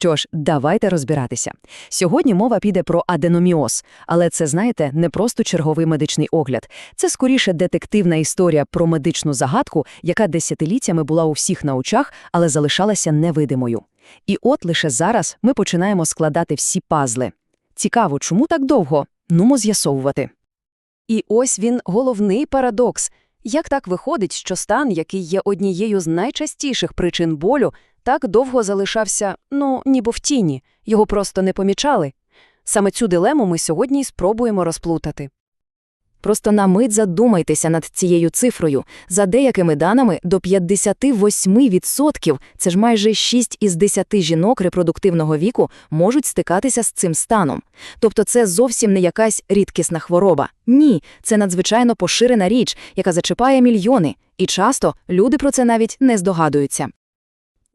Що ж, давайте розбиратися. Сьогодні мова піде про аденоміоз, але це, знаєте, не просто черговий медичний огляд. Це скоріше детективна історія про медичну загадку, яка десятиліттями була у всіх на очах, але залишалася невидимою. І от лише зараз ми починаємо складати всі пазли. Цікаво, чому так довго? Нумо з'ясовувати. І ось він головний парадокс. Як так виходить, що стан, який є однією з найчастіших причин болю, так довго залишався, ну, ніби в тіні, його просто не помічали? Саме цю дилему ми сьогодні й спробуємо розплутати. Просто на мить задумайтеся над цією цифрою. За деякими даними, до 58%, це ж майже 6 із 10 жінок репродуктивного віку, можуть стикатися з цим станом. Тобто це зовсім не якась рідкісна хвороба. Ні, це надзвичайно поширена річ, яка зачіпає мільйони, і часто люди про це навіть не здогадуються.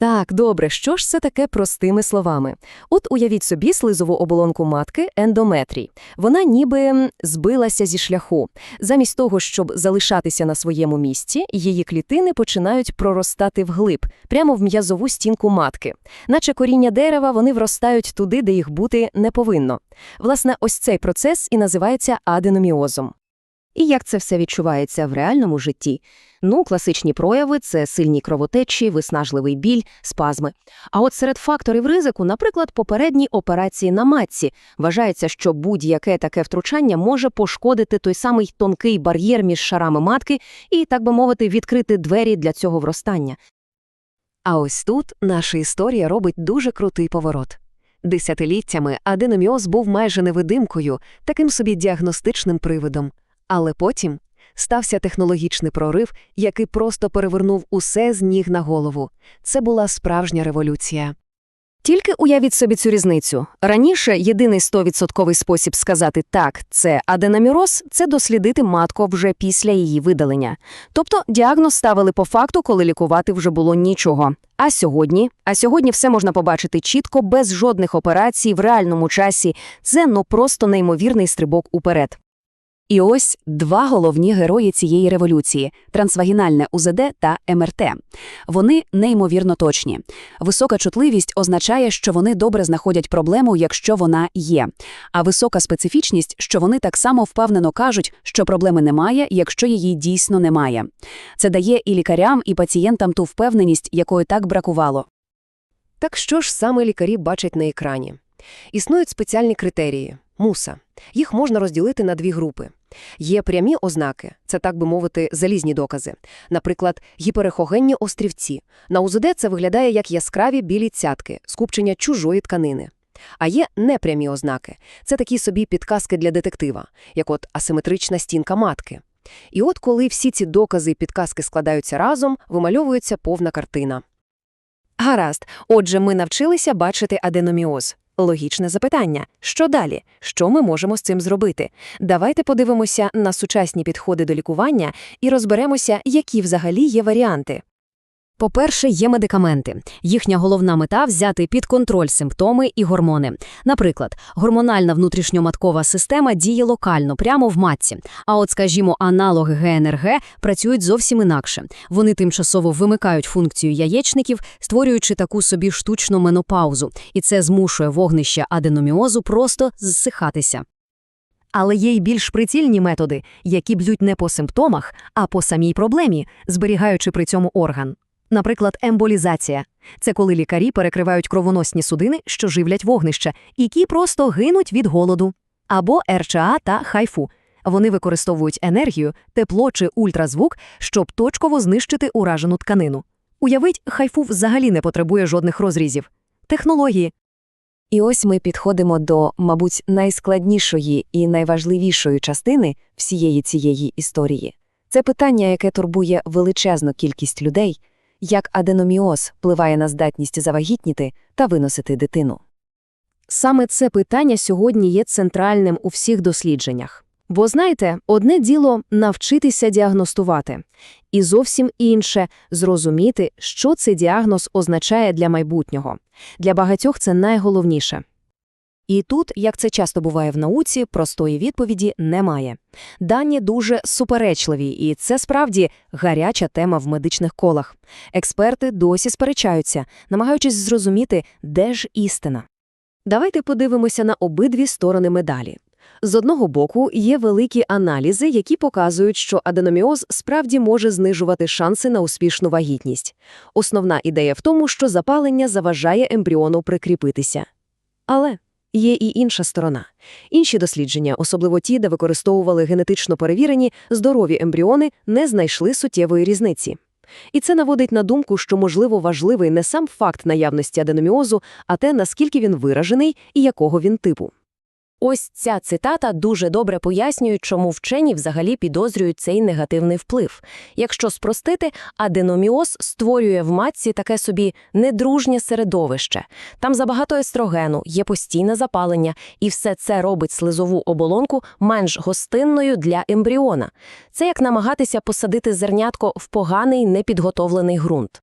Так, добре, що ж це таке простими словами? От уявіть собі слизову оболонку матки ендометрій. Вона ніби збилася зі шляху. Замість того, щоб залишатися на своєму місці, її клітини починають проростати вглиб, прямо в м'язову стінку матки. Наче коріння дерева, вони вростають туди, де їх бути не повинно. Власне, ось цей процес і називається аденоміозом. І як це все відчувається в реальному житті? Ну, класичні прояви це сильні кровотечі, виснажливий біль, спазми. А от серед факторів ризику, наприклад, попередні операції на матці. Вважається, що будь-яке таке втручання може пошкодити той самий тонкий бар'єр між шарами матки і, так би мовити, відкрити двері для цього вростання. А ось тут наша історія робить дуже крутий поворот. Десятиліттями аденоміоз був майже невидимкою, таким собі діагностичним привидом. Але потім стався технологічний прорив, який просто перевернув усе з ніг на голову. Це була справжня революція. Тільки уявіть собі цю різницю. Раніше єдиний 100% спосіб сказати «так, це аденоміроз» – це дослідити матку вже після її видалення. Тобто діагноз ставили по факту, коли лікувати вже було нічого. А сьогодні? А сьогодні все можна побачити чітко, без жодних операцій, в реальному часі. Це ну просто неймовірний стрибок уперед. І ось два головні герої цієї революції – трансвагінальне УЗД та МРТ. Вони неймовірно точні. Висока чутливість означає, що вони добре знаходять проблему, якщо вона є. А висока специфічність, що вони так само впевнено кажуть, що проблеми немає, якщо її дійсно немає. Це дає і лікарям, і пацієнтам ту впевненість, якої так бракувало. Так що ж саме лікарі бачать на екрані? Існують спеціальні критерії – муса. Їх можна розділити на дві групи. Є прямі ознаки, це, так би мовити, залізні докази. Наприклад, гіперехогенні острівці. На УЗД це виглядає як яскраві білі цятки, скупчення чужої тканини. А є непрямі ознаки. Це такі собі підказки для детектива, як от асиметрична стінка матки. І от коли всі ці докази і підказки складаються разом, вимальовується повна картина. Гаразд, отже, ми навчилися бачити аденоміоз. Логічне запитання. Що далі? Що ми можемо з цим зробити? Давайте подивимося на сучасні підходи до лікування і розберемося, які взагалі є варіанти. По-перше, є медикаменти. Їхня головна мета – взяти під контроль симптоми і гормони. Наприклад, гормональна внутрішньоматкова система діє локально, прямо в матці. А от, скажімо, аналоги ГНРГ працюють зовсім інакше. Вони тимчасово вимикають функцію яєчників, створюючи таку собі штучну менопаузу. І це змушує вогнище аденоміозу просто зсихатися. Але є й більш прицільні методи, які б'ють не по симптомах, а по самій проблемі, зберігаючи при цьому орган. Наприклад, емболізація – це коли лікарі перекривають кровоносні судини, що живлять вогнище, які просто гинуть від голоду. Або РЧА та хайфу. Вони використовують енергію, тепло чи ультразвук, щоб точково знищити уражену тканину. Уявіть, хайфу взагалі не потребує жодних розрізів. Технології. І ось ми підходимо до, мабуть, найскладнішої і найважливішої частини всієї цієї історії. Це питання, яке турбує величезну кількість людей, як аденоміоз впливає на здатність завагітніти та виносити дитину. Саме це питання сьогодні є центральним у всіх дослідженнях. Бо знаєте, одне діло навчитися діагностувати, і зовсім інше зрозуміти, що цей діагноз означає для майбутнього. Для багатьох це найголовніше. І тут, як це часто буває в науці, простої відповіді немає. Дані дуже суперечливі, і це справді гаряча тема в медичних колах. Експерти досі сперечаються, намагаючись зрозуміти, де ж істина. Давайте подивимося на обидві сторони медалі. З одного боку, є великі аналізи, які показують, що аденоміоз справді може знижувати шанси на успішну вагітність. Основна ідея в тому, що запалення заважає ембріону прикріпитися. Але є і інша сторона. Інші дослідження, особливо ті, де використовували генетично перевірені, здорові ембріони, не знайшли суттєвої різниці. І це наводить на думку, що, можливо, важливий не сам факт наявності аденоміозу, а те, наскільки він виражений і якого він типу. Ось ця цитата дуже добре пояснює, чому вчені взагалі підозрюють цей негативний вплив. Якщо спростити, аденоміоз створює в матці таке собі недружнє середовище. Там забагато естрогену, є постійне запалення, і все це робить слизову оболонку менш гостинною для ембріона. Це як намагатися посадити зернятко в поганий непідготовлений ґрунт.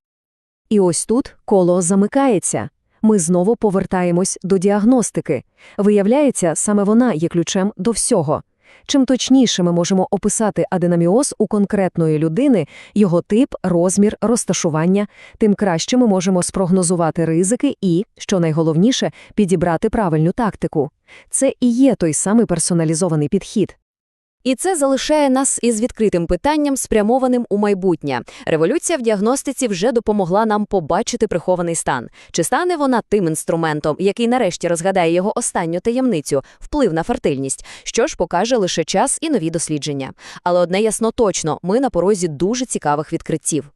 І ось тут коло замикається. Ми знову повертаємось до діагностики. Виявляється, саме вона є ключем до всього. Чим точніше ми можемо описати аденоміоз у конкретної людини, його тип, розмір, розташування, тим краще ми можемо спрогнозувати ризики і, що найголовніше, підібрати правильну тактику. Це і є той самий персоналізований підхід. І це залишає нас із відкритим питанням, спрямованим у майбутнє. Революція в діагностиці вже допомогла нам побачити прихований стан. Чи стане вона тим інструментом, який нарешті розгадає його останню таємницю – вплив на фертильність, що ж покаже лише час і нові дослідження. Але одне ясно точно – ми на порозі дуже цікавих відкриттів.